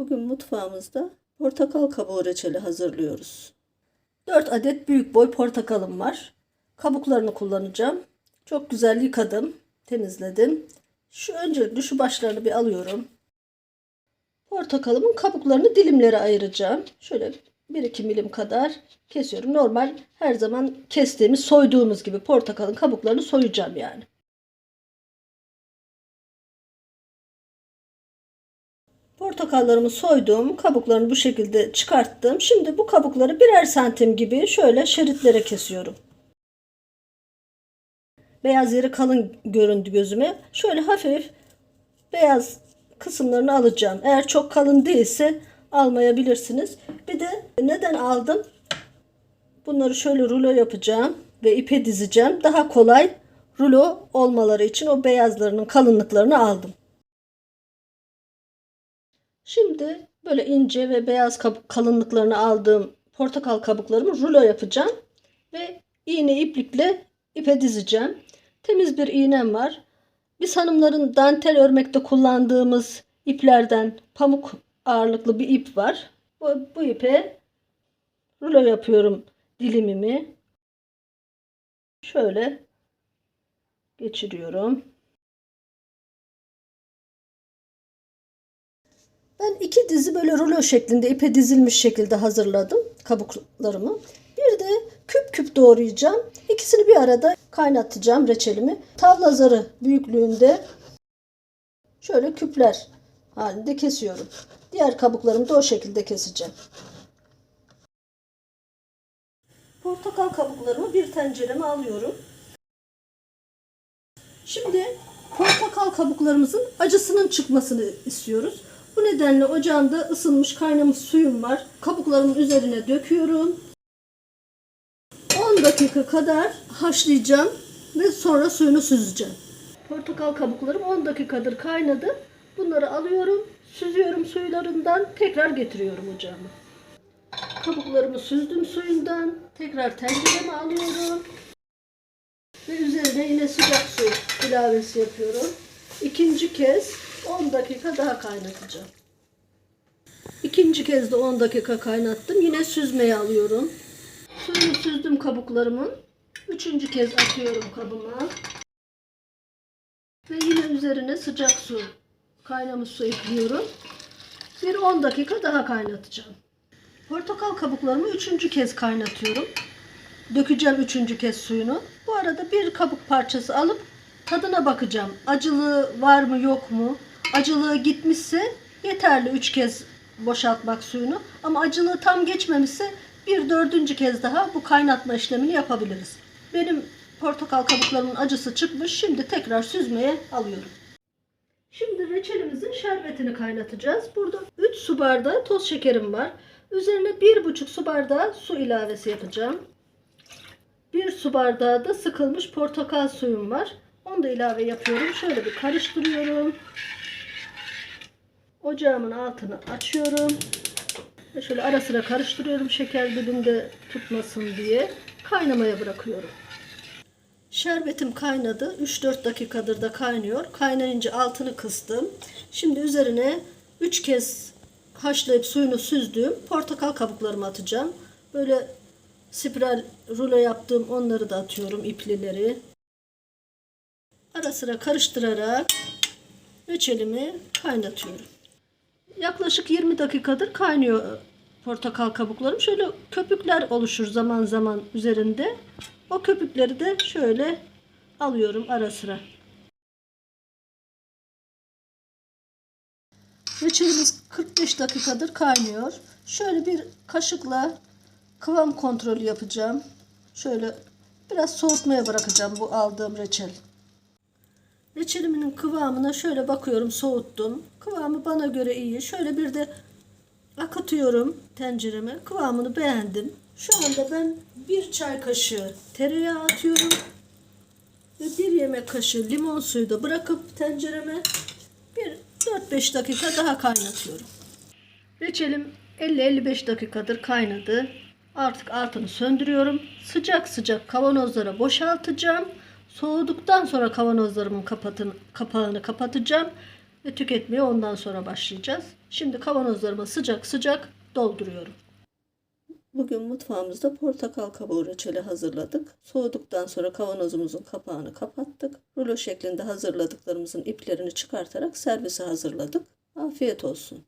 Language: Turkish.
Bugün mutfağımızda portakal kabuğu reçeli hazırlıyoruz. 4 adet büyük boy portakalım var. Kabuklarını kullanacağım. Çok güzel yıkadım, temizledim. Şu öncelikle şu başlarını bir alıyorum. Portakalımın kabuklarını dilimlere ayıracağım. Şöyle 1-2 milim kadar kesiyorum. Normal her zaman kestiğimiz, soyduğumuz gibi portakalın kabuklarını soyacağım yani. Portakallarımı soydum. Kabuklarını bu şekilde çıkarttım. Şimdi bu kabukları birer santim gibi şöyle şeritlere kesiyorum. Beyaz yeri kalın göründü gözüme. Şöyle hafif beyaz kısımlarını alacağım. Eğer çok kalın değilse almayabilirsiniz. Bir de neden aldım? Bunları şöyle rulo yapacağım ve ipe dizeceğim. Daha kolay rulo olmaları için o beyazlarının kalınlıklarını aldım. Şimdi böyle ince ve beyaz kalınlıklarını aldığım portakal kabuklarımı rulo yapacağım ve iğne iplikle ipe dizeceğim. Temiz bir iğnem var. Biz hanımların dantel örmekte kullandığımız iplerden pamuk ağırlıklı bir ip var. Bu, bu ipe rulo yapıyorum dilimimi. Şöyle geçiriyorum. Ben iki dizi böyle rulo şeklinde ipe dizilmiş şekilde hazırladım kabuklarımı. Bir de küp küp doğrayacağım. İkisini bir arada kaynatacağım reçelimi. Tavla zarı büyüklüğünde şöyle küpler halinde kesiyorum. Diğer kabuklarımı da o şekilde keseceğim. Portakal kabuklarımı bir tencereme alıyorum. Şimdi portakal kabuklarımızın acısının çıkmasını istiyoruz. Bu nedenle ocağımda ısınmış kaynamış suyum var. Kabuklarımın üzerine döküyorum. 10 dakika kadar haşlayacağım ve sonra suyunu süzeceğim. Portakal kabuklarım 10 dakikadır kaynadı. Bunları alıyorum, süzüyorum suylarından, tekrar getiriyorum ocağıma. Kabuklarımı süzdüm suyundan, tekrar tencereme alıyorum. Ve üzerine yine sıcak su ilavesi yapıyorum. İkinci kez 10 dakika daha kaynatacağım. İkinci kez de 10 dakika kaynattım. Yine süzmeye alıyorum. Suyunu süzdüm kabuklarımın. Üçüncü kez atıyorum kabıma. Ve yine üzerine sıcak su, kaynamış su ekliyorum. Bir 10 dakika daha kaynatacağım. Portakal kabuklarımı üçüncü kez kaynatıyorum. Dökeceğim üçüncü kez suyunu. Bu arada bir kabuk parçası alıp tadına bakacağım. Acılığı var mı yok mu? Acılığı gitmişse yeterli üç kez boşaltmak suyunu. Ama acılığı tam geçmemişse bir dördüncü kez daha bu kaynatma işlemini yapabiliriz. Benim portakal kabuklarımın acısı çıkmış. Şimdi tekrar süzmeye alıyorum. Şimdi reçelimizin şerbetini kaynatacağız. Burada 3 su bardağı toz şekerim var. Üzerine 1,5 su bardağı su ilavesi yapacağım. 1 su bardağı da sıkılmış portakal suyum var. Onu da ilave yapıyorum. Şöyle bir karıştırıyorum. Ocağımın altını açıyorum. Şöyle ara sıra karıştırıyorum şeker dibinde tutmasın diye. Kaynamaya bırakıyorum. Şerbetim kaynadı. 3-4 dakikadır da kaynıyor. Kaynayınca altını kıstım. Şimdi üzerine 3 kez haşlayıp suyunu süzdüğüm portakal kabuklarımı atacağım. Böyle spiral rulo yaptığım onları da atıyorum iplileri. Ara sıra karıştırarak reçelimi kaynatıyorum. Yaklaşık 20 dakikadır kaynıyor portakal kabuklarım. Şöyle köpükler oluşur zaman zaman üzerinde. O köpükleri de şöyle alıyorum ara sıra. Reçelimiz 45 dakikadır kaynıyor. Şöyle bir kaşıkla kıvam kontrolü yapacağım. Şöyle biraz soğutmaya bırakacağım bu aldığım reçel. Reçelimin kıvamına şöyle bakıyorum soğuttum. Kıvamı bana göre iyi. Şöyle bir de akıtıyorum tencereme. Kıvamını beğendim. Şu anda ben bir çay kaşığı tereyağı atıyorum. Ve bir yemek kaşığı limon suyu da bırakıp tencereme bir 4-5 dakika daha kaynatıyorum. Reçelim 50-55 dakikadır kaynadı. Artık altını söndürüyorum. Sıcak sıcak kavanozlara boşaltacağım. Soğuduktan sonra kavanozlarımın kapatın, kapağını kapatacağım ve tüketmeye ondan sonra başlayacağız. Şimdi kavanozlarıma sıcak sıcak dolduruyorum. Bugün mutfağımızda portakal kabuğu reçeli hazırladık. Soğuduktan sonra kavanozumuzun kapağını kapattık. Rulo şeklinde hazırladıklarımızın iplerini çıkartarak servise hazırladık. Afiyet olsun.